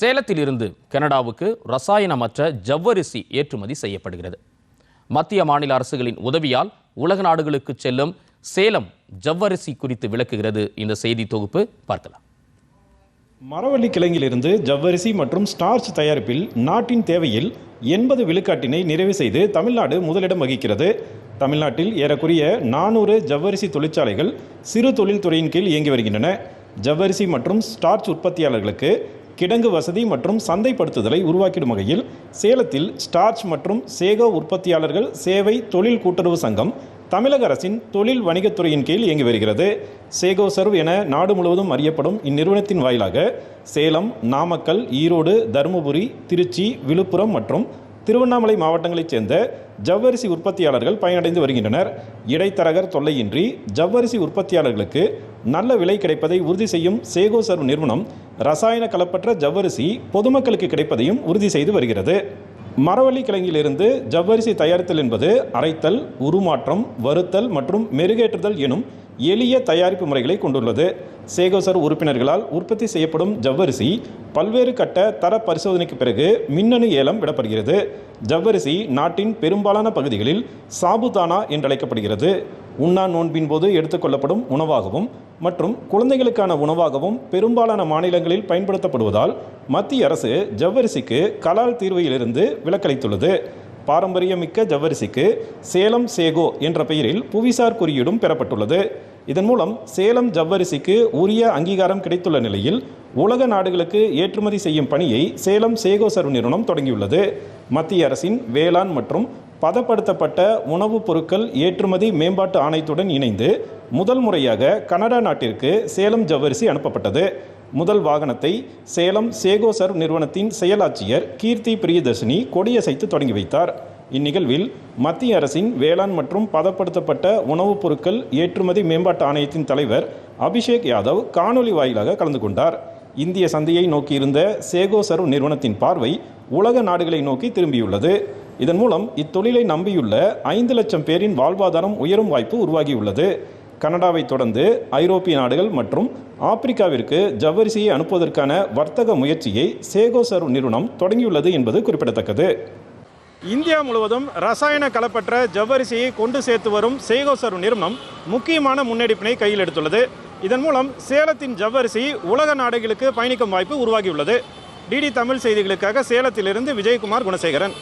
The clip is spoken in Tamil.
சேலத்திலிருந்து கனடாவுக்கு ரசாயனமற்ற ஜவ்வரிசி ஏற்றுமதி செய்யப்படுகிறது. மத்திய மாநில அரசுகளின் உதவியால் உலக நாடுகளுக்கு செல்லும் சேலம் ஜவ்வரிசி குறித்து விளக்குகிறது. இந்த செய்தி தொகுப்பு பார்க்கலாம். மரவள்ளி கிழங்கிலிருந்து ஜவ்வரிசி மற்றும் ஸ்டார்ச் தயாரிப்பில் நாட்டின் தேவையில் எண்பது விழுக்காட்டினை நிறைவு செய்து தமிழ்நாடு முதலிடம் வகிக்கிறது. தமிழ்நாட்டில் ஏறக்குறைய நானூறு ஜவ்வரிசி தொழிற்சாலைகள் சிறு தொழில்துறையின் கீழ் இயங்கி வருகின்றன. ஜவ்வரிசி மற்றும் ஸ்டார்ச் உற்பத்தியாளர்களுக்கு கிடங்கு வசதி மற்றும் சந்தைப்படுத்துதலை உருவாக்கிடும் வகையில் சேலத்தில் ஸ்டார்ச் மற்றும் சேகோ உற்பத்தியாளர்கள் சேவை தொழில் கூட்டுறவு சங்கம் தமிழக அரசின் தொழில் வணிகத்துறையின் கீழ் இயங்கி வருகிறது. சேகோ சர்வ் என நாடு முழுவதும் அறியப்படும் இந்நிறுவனத்தின் வாயிலாக சேலம் நாமக்கல் ஈரோடு தருமபுரி திருச்சி விழுப்புரம் மற்றும் திருவண்ணாமலை மாவட்டங்களைச் சேர்ந்த ஜவ்வரிசி உற்பத்தியாளர்கள் பயனடைந்து வருகின்றனர். இடைத்தரகர் தொல்லையின்றி ஜவ்வரிசி உற்பத்தியாளர்களுக்கு நல்ல விலை கிடைப்பதை உறுதி செய்யும் சேகோ சர்வ் நிறுவனம் ரசாயன கலப்பற்ற ஜவ்வரிசி பொதுமக்களுக்கு கிடைப்பதையும் உறுதி செய்து வருகிறது. மரவள்ளி கிழங்கிலிருந்து ஜவ்வரிசி தயாரித்தல் என்பது அரைத்தல் உருமாற்றம் வறுத்தல் மற்றும் மெருகேற்றுதல் எனும் எளிய தயாரிப்பு முறைகளை கொண்டுள்ளது. சேகோசர் உறுப்பினர்களால் உற்பத்தி செய்யப்படும் ஜவ்வரிசி பல்வேறு கட்ட தர பரிசோதனைக்கு பிறகு மின்னணு ஏலம் விடப்படுகிறது. ஜவ்வரிசி நாட்டின் பெரும்பாலான பகுதிகளில் சாபுதானா என்றழைக்கப்படுகிறது. உண்ணா நோன்பின் போது எடுத்துக்கொள்ளப்படும் உணவாகவும் மற்றும் குழந்தைகளுக்கான உணவாகவும் பெரும்பாலான மாநிலங்களில் பயன்படுத்தப்படுவதால் மத்திய அரசு ஜவ்வரிசிக்கு கலால் தீர்வையிலிருந்து விலக்களித்துள்ளது. பாரம்பரியமிக்க ஜவ்வரிசிக்கு சேலம் சேகோ என்ற பெயரில் புவிசார் குறியீடும் பெறப்பட்டுள்ளது. இதன் மூலம் சேலம் ஜவ்வரிசிக்கு உரிய அங்கீகாரம் கிடைத்துள்ள நிலையில் உலக நாடுகளுக்கு ஏற்றுமதி செய்யும் பணியை சேலம் சேகோ சர்வ் நிறுவனம் தொடங்கியுள்ளது. மத்திய அரசின் வேளாண் மற்றும் பதப்படுத்தப்பட்ட உணவுப் பொருட்கள் ஏற்றுமதி மேம்பாட்டு ஆணையத்துடன் இணைந்து முதல் முறையாக கனடா நாட்டிற்கு சேலம் ஜவ்வரிசி அனுப்பப்பட்டது. முதல் வாகனத்தை சேலம் சேகோசர்வ் நிறுவனத்தின் செயலாட்சியர் கீர்த்தி பிரியதர்ஷினி கொடியசைத்து தொடங்கி வைத்தார். இந்நிகழ்வில் மத்திய அரசின் வேளாண் மற்றும் பதப்படுத்தப்பட்ட உணவுப் பொருட்கள் ஏற்றுமதி மேம்பாட்டு ஆணையத்தின் தலைவர் அபிஷேக் யாதவ் காணொலி வாயிலாக கலந்து கொண்டார். இந்திய சந்தையை நோக்கியிருந்த சேகோ சர்வ் நிறுவனத்தின் பார்வை உலக நாடுகளை நோக்கி திரும்பியுள்ளது. இதன் மூலம் இத்தொழிலை நம்பியுள்ள ஐந்து லட்சம் பேரின் வாழ்வாதாரம் உயரும் வாய்ப்பு உருவாகியுள்ளது. கனடாவை தொடர்ந்து ஐரோப்பிய நாடுகள் மற்றும் ஆப்பிரிக்காவிற்கு ஜவ்வரிசியை அனுப்புவதற்கான வர்த்தக முயற்சியை சேகோ சர்வ் நிறுவனம் தொடங்கியுள்ளது என்பது குறிப்பிடத்தக்கது. இந்தியா முழுவதும் ரசாயன கலப்பற்ற ஜவ்வரிசியை கொண்டு சேர்த்து வரும் சேகோ நிறுவனம் முக்கியமான முன்னெடுப்பினை கையில் எடுத்துள்ளது. இதன் மூலம் சேலத்தின் ஜவ்வரிசி உலக நாடுகளுக்கு பயணிக்கும் வாய்ப்பு உருவாகியுள்ளது. டிடி தமிழ் செய்திகளுக்காக சேலத்திலிருந்து விஜயகுமார் குணசேகரன்.